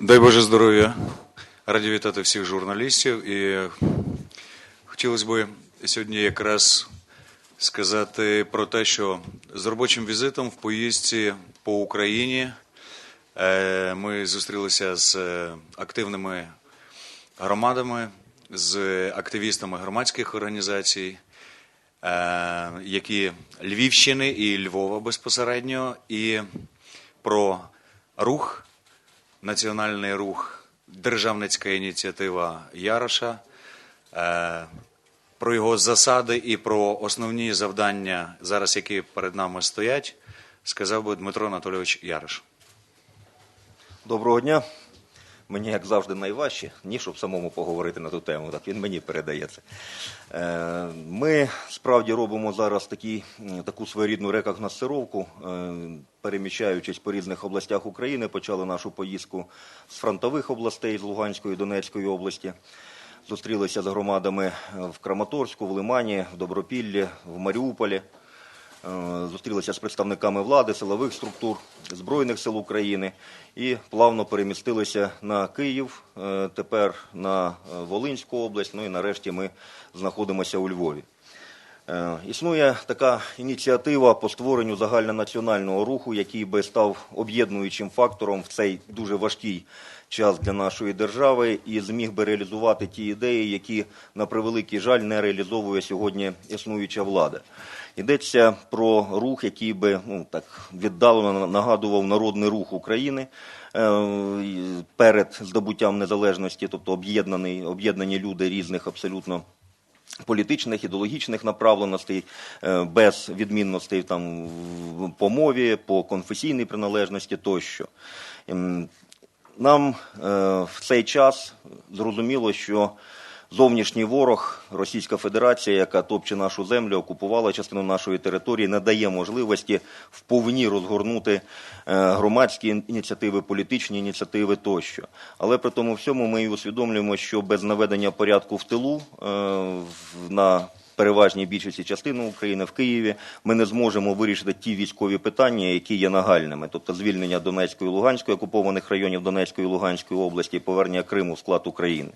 Дай Боже здоров'я. Раді вітати всіх журналістів. І хотілося б сьогодні якраз сказати про те, що з робочим візитом в поїздці по Україні е, ми зустрілися з е, активними громадами, з активістами громадських організацій, е, які Львівщини і Львова безпосередньо, і про рух національний рух, державницька ініціатива Яроша, е, про його засади і про основні завдання, зараз які перед нами стоять, сказав би Дмитро Анатолійович Яриш. Доброго дня. Мені, як завжди, найважче, ніж щоб самому поговорити на ту тему. Так він мені передається. Е, Ми справді робимо зараз такі, таку своєрідну рекогносцировку, е, переміщаючись по різних областях України, почали нашу поїздку з фронтових областей, з Луганської Донецької області. Зустрілися з громадами в Краматорську, в Лимані, в Добропіллі, в Маріуполі. Е, Зустрілися з представниками влади, силових структур, Збройних сил України і плавно перемістилися на Київ, е, тепер на е, Волинську область, ну і нарешті ми знаходимося у Львові. Існує така ініціатива по створенню загальнонаціонального руху, який би став об'єднуючим фактором в цей дуже важкий час для нашої держави і зміг би реалізувати ті ідеї, які на превеликий жаль не реалізовує сьогодні існуюча влада. Йдеться про рух, який би ну так віддалено нагадував народний рух України е, перед здобуттям незалежності, тобто об'єднаний об'єднані люди різних абсолютно політичних, ідеологічних направленостей, е, без відмінностей там по мові, по конфесійній приналежності тощо. Ем, Нам е, в цей час зрозуміло, що зовнішній ворог, Російська Федерація, яка топче нашу землю, окупувала частину нашої території, не дає можливості вповні розгорнути е, громадські ініціативи, політичні ініціативи тощо. Але при тому всьому ми і усвідомлюємо, що без наведення порядку в тилу е, на переважній більшості частини України в Києві ми не зможемо вирішити ті військові питання, які є нагальними, тобто звільнення Донецької і Луганської окупованих районів Донецької і Луганської області, повернення Криму в склад України.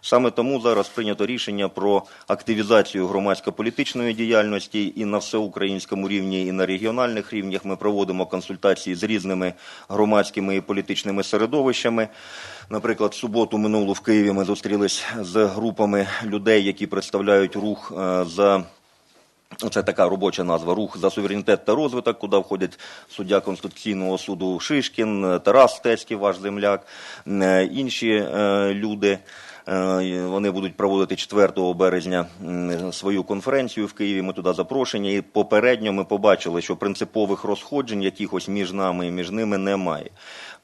Саме тому зараз прийнято рішення про активізацію громадсько-політичної діяльності і на всеукраїнському рівні, і на регіональних рівнях ми проводимо консультації з різними громадськими і політичними середовищами. Наприклад, в суботу минулу в Києві ми зустрілись з групами людей, які представляють рух е, за це така робоча назва рух за суверенітет та розвиток, куди входять суддя Конституційного суду Шишкін, Тарас Стецький, ваш земляк, е, інші е, люди. Е, Вони будуть проводити 4 березня свою конференцію в Києві. Ми туди запрошені. І попередньо ми побачили, що принципових розходжень якихось між нами і між ними немає.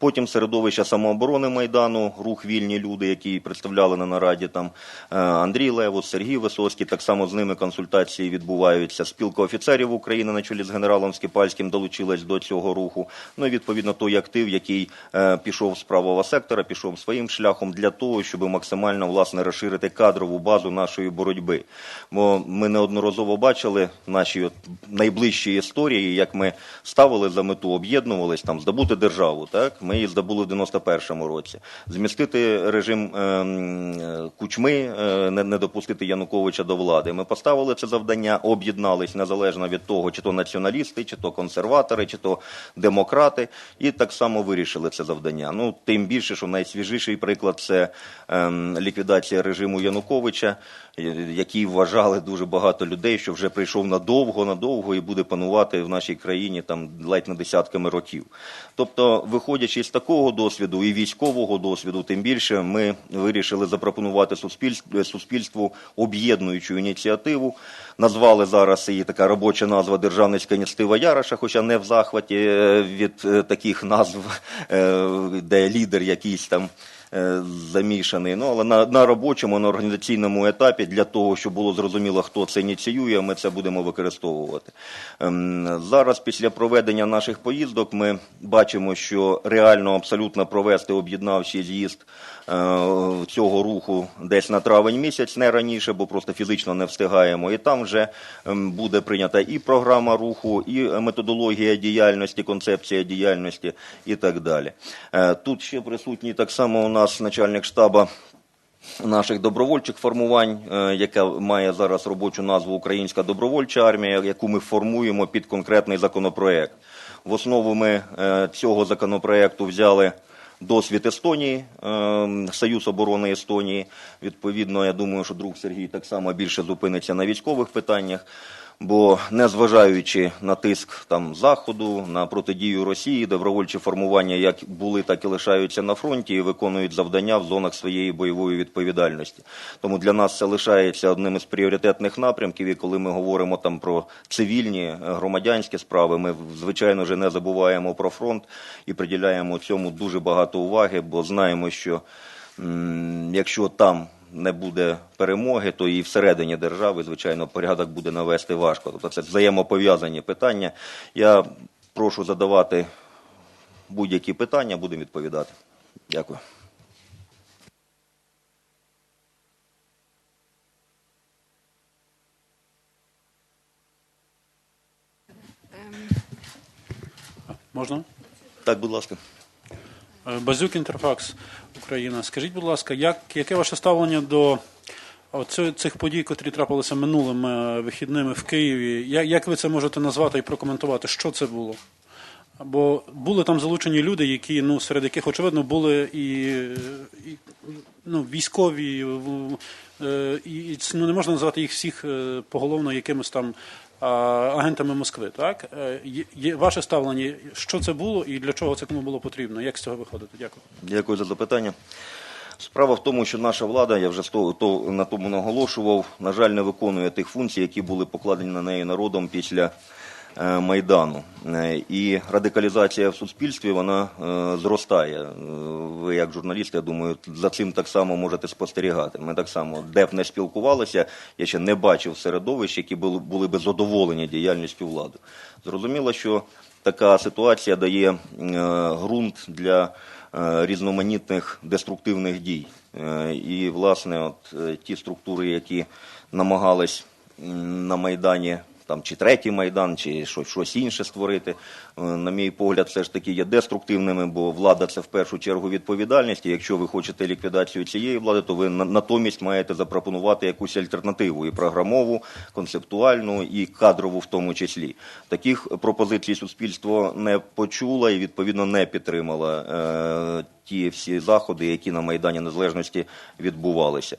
Потім середовище самооборони Майдану, рух вільні люди, які представляли на нараді там е, Андрій Левус, Сергій Висоцький. Так само з ними консультації відбуваються. Спілка офіцерів України на чолі з генералом Скипальським долучилась до цього руху. Ну і відповідно той актив, який е, пішов з правого сектора, пішов своїм шляхом для того, щоб максимально власне розширити кадрову базу нашої боротьби. Бо ми неодноразово бачили в нашій от найближчій історії, як ми ставили за мету, об'єднувались там, здобути державу. Так ми її здобули в 91-му році. Змістити режим ем, е, кучми, е, не, не допустити Януковича до влади. Ми поставили це завдання, об'єднались незалежно від того, чи то націоналісти, чи то консерватори, чи то демократи, і так само вирішили це завдання. Ну тим більше, що найсвіжіший приклад це ем, ліквідація режиму Януковича, е, який вважали дуже багато людей, що вже прийшов надовго, надовго і буде панувати в нашій країні там ледь не десятками років. Тобто, виходячи з такого досвіду і військового досвіду, тим більше ми вирішили запропонувати суспільству, об'єднуючу ініціативу. Назвали зараз її така робоча назва Державницька ініціатива Яроша, хоча не в захваті е, від е, таких назв, е, де лідер якийсь там замішаний. Ну, але на, на робочому, на організаційному етапі для того, щоб було зрозуміло, хто це ініціює, ми це будемо використовувати. Ем, Зараз, після проведення наших поїздок, ми бачимо, що реально абсолютно провести об'єднавчий з'їзд е, цього руху десь на травень місяць, не раніше, бо просто фізично не встигаємо. І там вже ем, буде прийнята і програма руху, і методологія діяльності, концепція діяльності і так далі. Е, Тут ще присутній так само у нас начальник штабу наших добровольчих формувань, е, яка має зараз робочу назву Українська добровольча армія, яку ми формуємо під конкретний законопроект. В основу ми е, цього законопроекту взяли досвід Естонії, е, Союз оборони Естонії. Відповідно, я думаю, що друг Сергій так само більше зупиниться на військових питаннях. Бо незважаючи на тиск там заходу, на протидію Росії, добровольчі формування як були, так і лишаються на фронті і виконують завдання в зонах своєї бойової відповідальності. Тому для нас це лишається одним із пріоритетних напрямків. І коли ми говоримо там про цивільні е, громадянські справи, ми звичайно вже не забуваємо про фронт і приділяємо цьому дуже багато уваги, бо знаємо, що м, якщо там не буде перемоги, то і всередині держави, звичайно, порядок буде навести важко. Тобто це взаємопов'язані питання. Я прошу задавати будь-які питання, будемо відповідати. Дякую. Можна? Так, будь ласка. Е, Базюк Інтерфакс Україна. Скажіть, будь ласка, як, яке ваше ставлення до цих подій, котрі трапилися минулими вихідними в Києві? Я- Як ви це можете назвати і прокоментувати? Що це було? Бо були там залучені люди, які, ну, серед яких, очевидно, були і, і ну, військові, е, і, і ну, не можна назвати їх всіх е, поголовно якимось там агентами Москви. Так? Е, є- ваше ставлення, що це було і для чого це кому було потрібно? Як з цього виходити? Дякую. Дякую за запитання. Справа в тому, що наша влада, я вже то, на тому наголошував, на жаль, не виконує тих функцій, які були покладені на неї народом після е, Майдану. Е, І радикалізація в суспільстві вона е, зростає. Е, Ви, як журналіст, я думаю, за цим так само можете спостерігати. Ми так само, де б не спілкувалися, я ще не бачив середовищ, які були, були би задоволені діяльністю влади. Зрозуміло, що така ситуація дає е, ґрунт для е, різноманітних деструктивних дій. Е, І, власне, от е, ті структури, які намагались на Майдані. Там чи третій майдан, чи щось, щось інше створити, е, на мій погляд, все ж таки є деструктивними, бо влада це в першу чергу відповідальність. І якщо ви хочете ліквідацію цієї влади, то ви натомість маєте запропонувати якусь альтернативу і програмову, концептуальну, і кадрову в тому числі. Таких пропозицій суспільство не почуло і відповідно не підтримало е, ті всі заходи, які на Майдані Незалежності відбувалися.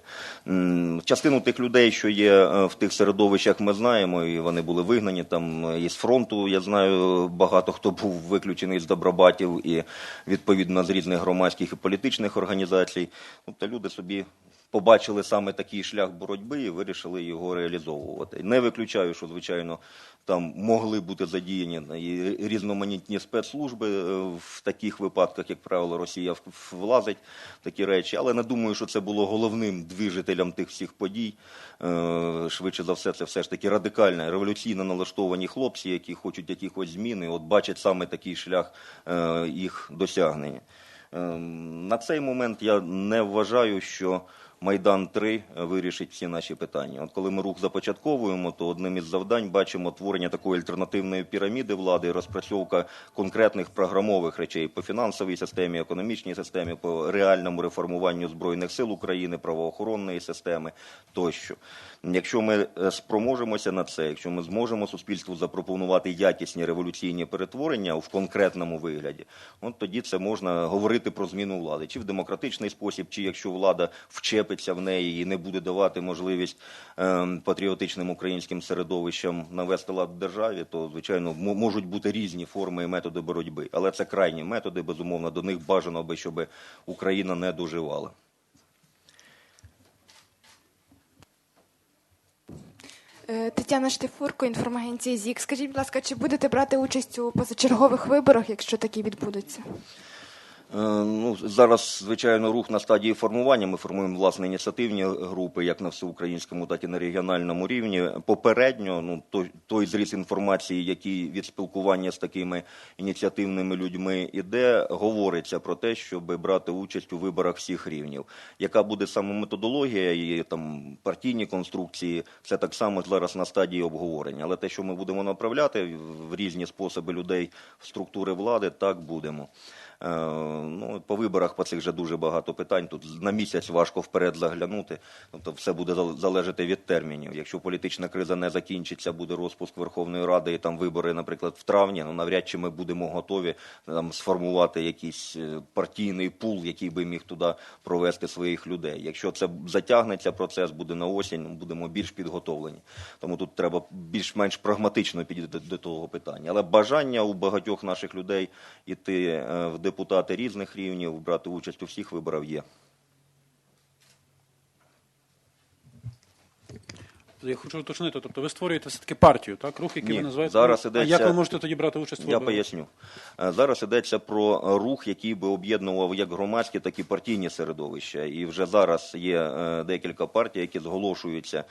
Частину тих людей, що є е, в тих середовищах, ми знаємо, і вони були вигнані там е, із фронту. Я знаю багато хто був виключений з добробатів і відповідно з різних громадських і політичних організацій. Тобто люди собі побачили саме такий шлях боротьби і вирішили його реалізовувати. Не виключаю, що звичайно там могли бути задіяні і різноманітні спецслужби е, в таких випадках, як правило, Росія влазить в такі речі, але не думаю, що це було головним движителем тих всіх подій. Е, Швидше за все, це все ж таки радикально, революційно налаштовані хлопці, які хочуть якихось змін, і от бачать саме такий шлях е, їх досягнення. Ем, На цей момент я не вважаю, що Майдан 3 вирішить всі наші питання. От коли ми рух започатковуємо, то одним із завдань бачимо творення такої альтернативної піраміди влади, розпрацьовка конкретних програмових речей по фінансовій системі, економічній системі, по реальному реформуванню збройних сил України, правоохоронної системи тощо. Якщо ми е, спроможемося на це, якщо ми зможемо суспільству запропонувати якісні революційні перетворення в конкретному вигляді, от тоді це можна говорити про зміну влади, чи в демократичний спосіб, чи якщо влада вчепиться в неї і не буде давати можливість е, патріотичним українським середовищам навести лад в державі, то звичайно можуть бути різні форми і методи боротьби. Але це крайні методи, безумовно, до них бажано би, щоб Україна не доживала. Е, Тетяна Штифурко, інформагенція ЗІК. Скажіть, будь ласка, чи будете брати участь у позачергових виборах, якщо такі відбудуться? Е, Ну, зараз, звичайно, рух на стадії формування. Ми формуємо власне ініціативні групи, як на всеукраїнському, так і на регіональному рівні. Попередньо, ну той, той зріз інформації, який від спілкування з такими ініціативними людьми іде, говориться про те, щоб брати участь у виборах всіх рівнів. Яка буде саме методологія і там партійні конструкції, це так само зараз на стадії обговорення. Але те, що ми будемо направляти в- в різні способи людей в структури влади, так будемо. Е, Ну, по виборах по цих вже дуже багато питань. Тут на місяць важко вперед заглянути. Тобто все буде залежати від термінів. Якщо політична криза не закінчиться, буде розпуск Верховної Ради і там вибори, наприклад, в травні. Ну навряд чи ми будемо готові там сформувати якийсь е, партійний пул, який би міг туди провести своїх людей. Якщо це затягнеться процес, буде на осінь, ну, будемо більш підготовлені. Тому тут треба більш-менш прагматично підійти до, того питання. Але бажання у багатьох наших людей іти е, в депутати різних рівнів, брати участь у всіх виборах є. Я хочу уточнити, тобто ви створюєте все-таки партію, так? Рух, який Ні, ви називаєте. зараз а ідеться- як ви можете тоді брати участь у Я поясню. Е, Зараз йдеться про рух, який би об'єднував як громадські, так і партійні середовища. І вже зараз є е, декілька партій, які зголошуються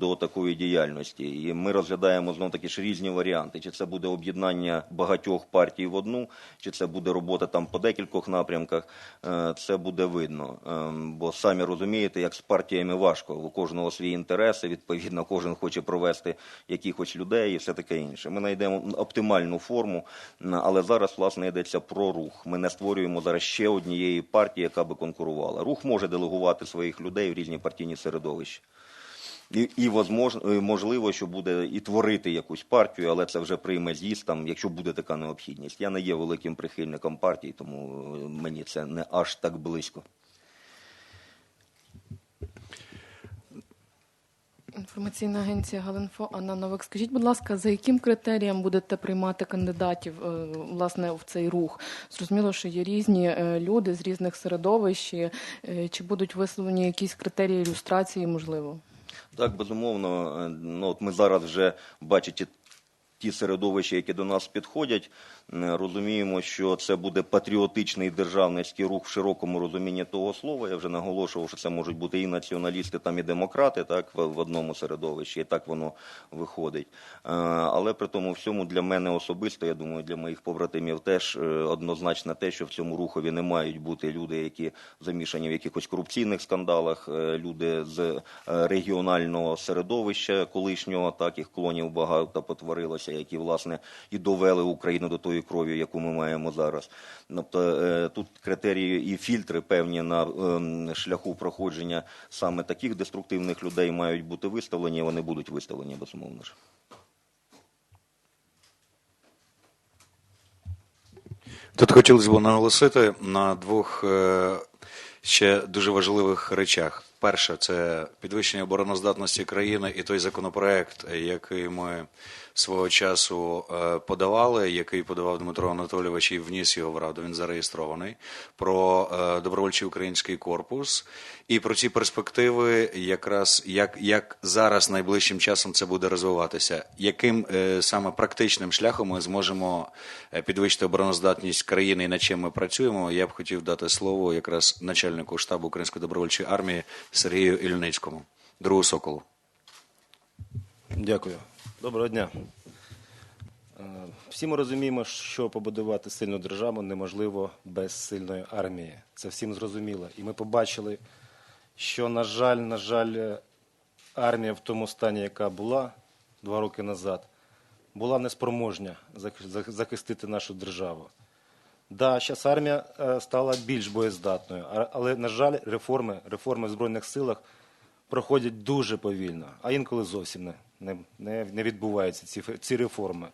до такої діяльності. І ми розглядаємо знов таки ж різні варіанти. Чи це буде об'єднання багатьох партій в одну, чи це буде робота там по декількох напрямках. Е, Це буде видно. Ем, Бо самі розумієте, як з партіями важко. У кожного свої інтереси. Відповідно, кожен хоче провести якихось людей і все таке інше. Ми знайдемо оптимальну форму, але зараз власне йдеться про рух. Ми не створюємо зараз ще однієї партії, яка би конкурувала. Рух може делегувати своїх людей в різні партійні середовища. І, і можливо, що буде і творити якусь партію, але це вже прийме з'їзд, там, якщо буде така необхідність. Я не є великим прихильником партії, тому е, мені це не аж так близько. Інформаційна агенція Галенфо Анна Новик. Скажіть, будь ласка, за яким критерієм будете приймати кандидатів е, власне в цей рух? Зрозуміло, що є різні е, люди з різних середовищ. е, Чи будуть висловлені якісь критерії ілюстрації, можливо? Так, безумовно, ну, от ми зараз вже бачите ті середовища, які до нас підходять, розуміємо, що це буде патріотичний державницький рух в широкому розумінні того слова. Я вже наголошував, що це можуть бути і націоналісти, там і демократи, так в, одному середовищі, і так воно виходить. Е, Але при тому всьому для мене особисто, я думаю, для моїх побратимів теж е, однозначно те, що в цьому рухові не мають бути люди, які замішані в якихось корупційних скандалах, е, люди з е, регіонального середовища колишнього, так їх клонів багато потворилося, які власне і довели Україну до тої крові, яку ми маємо зараз. Тобто е, тут критерії і фільтри певні на ем, шляху проходження саме таких деструктивних людей мають бути виставлені. Вони будуть виставлені безумовно ж. Тут хотілося б наголосити на двох е, ще дуже важливих речах. Перше, це підвищення обороноздатності країни і той законопроект, який ми свого часу е, подавали, який подавав Дмитро Анатолійович і вніс його в Раду, він зареєстрований, про е, добровольчий український корпус і про ці перспективи, якраз як, як зараз найближчим часом це буде розвиватися. Яким е, саме практичним шляхом ми зможемо підвищити обороноздатність країни і над чим ми працюємо, я б хотів дати слово якраз начальнику штабу Української добровольчої армії Сергію Ільницькому, другу соколу. Дякую. Доброго дня. Е, Всі ми розуміємо, що побудувати сильну державу неможливо без сильної армії. Це всім зрозуміло. І ми побачили, що, на жаль, на жаль, армія в тому стані, яка була два роки назад, була неспроможня зах- зах- захистити нашу державу. Да, зараз армія е, стала більш боєздатною, але, на жаль, реформи, реформи в Збройних силах проходять дуже повільно, а інколи зовсім не, не, не, відбуваються ці, ці реформи.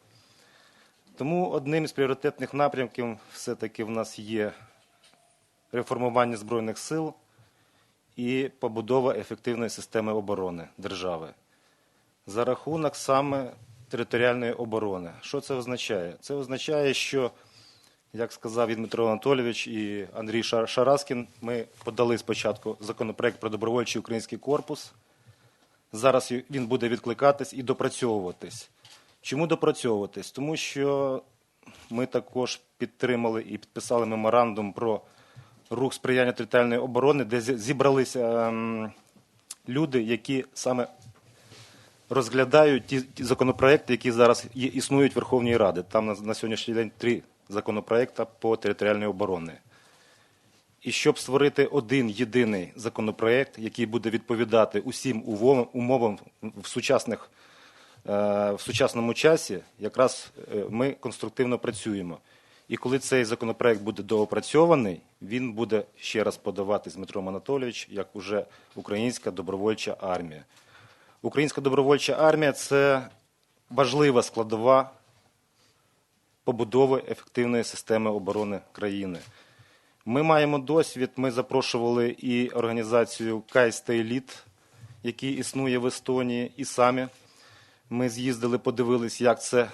Тому одним із пріоритетних напрямків все-таки в нас є реформування Збройних сил і побудова ефективної системи оборони держави за рахунок саме територіальної оборони. Що це означає? Це означає, що, як сказав і Дмитро Анатолійович і Андрій Шар- Шараскін, ми подали спочатку законопроект про добровольчий український корпус. Зараз він буде відкликатись і допрацьовуватись. Чому допрацьовуватись? Тому що ми також підтримали і підписали меморандум про рух сприяння територіальної оборони, де зібралися ем, люди, які саме розглядають ті, законопроекти, які зараз існують в Верховній Раді. Там на сьогоднішній день три законопроекти по територіальній обороні. І щоб створити один єдиний законопроект, який буде відповідати усім умовам, в сучасних е, в сучасному часі, якраз е, ми конструктивно працюємо. І коли цей законопроект буде доопрацьований, він буде ще раз подаватись Дмитро Анатолійович як уже українська добровольча армія. Українська добровольча армія це важлива складова побудови ефективної системи оборони країни. Ми маємо досвід. Ми запрошували і організацію Кайстейліт, який існує в Естонії, і самі ми з'їздили, подивились, як це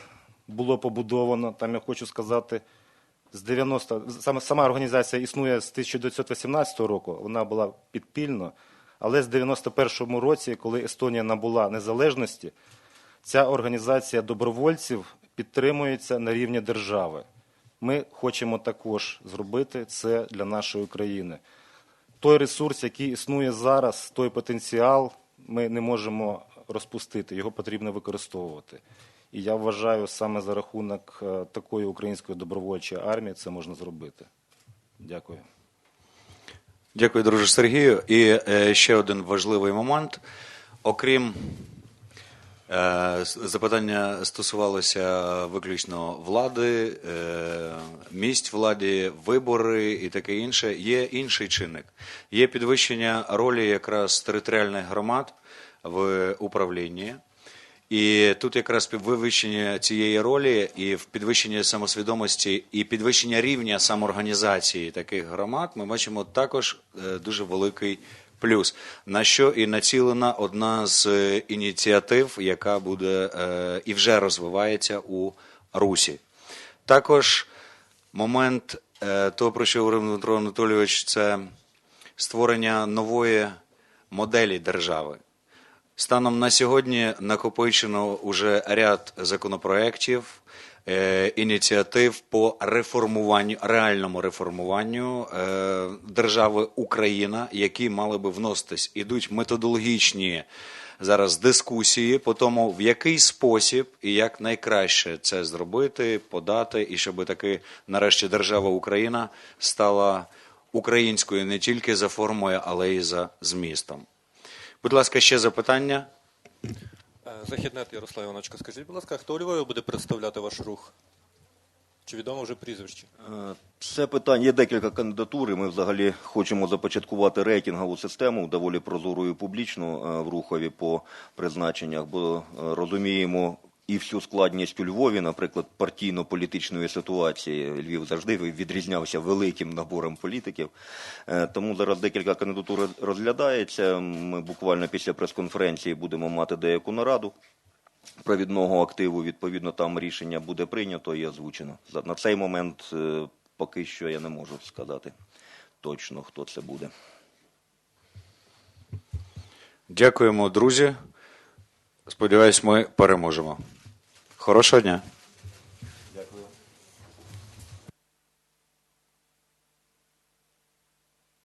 було побудовано. Там я хочу сказати, з 90 саме сама організація існує з 1918 року. Вона була підпільно, але з 91 році, коли Естонія набула незалежності, ця організація добровольців підтримується на рівні держави. Ми хочемо також зробити це для нашої країни. Той ресурс, який існує зараз, той потенціал, ми не можемо розпустити, його потрібно використовувати. І я вважаю, саме за рахунок е, такої української добровольчої армії це можна зробити. Дякую. Дякую, друже Сергію. І е, ще один важливий момент. Окрім запитання стосувалося виключно влади, е, місць владі, вибори і таке інше. Є інший чинник. Є підвищення ролі якраз територіальних громад в управлінні. І тут якраз підвищення цієї ролі і в підвищенні самосвідомості і підвищення рівня самоорганізації таких громад ми бачимо також е, дуже великий плюс, на що і націлена одна з е, ініціатив, яка буде е, і вже розвивається у Русі. Також момент е, того, про що говорив Дмитро Анатолійович, це створення нової моделі держави. Станом на сьогодні накопичено уже ряд законопроєктів, ініціатив по реформуванню, реальному реформуванню е, держави Україна, які мали би вноситись. Ідуть методологічні зараз дискусії по тому, в який спосіб і як найкраще це зробити, подати, і щоб таки нарешті держава Україна стала українською не тільки за формою, але й за змістом. Будь ласка, ще запитання. Е, Західнет Ярослав Івановичка, скажіть, будь ласка, хто у Львові буде представляти ваш рух? Чи відомо вже прізвище? Е, Це питання. Є декілька кандидатур. і Ми взагалі хочемо започаткувати рейтингову систему доволі прозору і публічну е, в Рухові по призначеннях, бо розуміємо і всю складність у Львові, наприклад, партійно-політичної ситуації. Львів завжди відрізнявся великим набором політиків. Е, Тому зараз декілька кандидатур розглядається. Ми буквально після прес-конференції будемо мати деяку нараду провідного активу, відповідно, там рішення буде прийнято і озвучено. На цей момент е, поки що я не можу сказати точно, хто це буде. Дякуємо, друзі. Сподіваюсь, ми переможемо. Хорошого дня.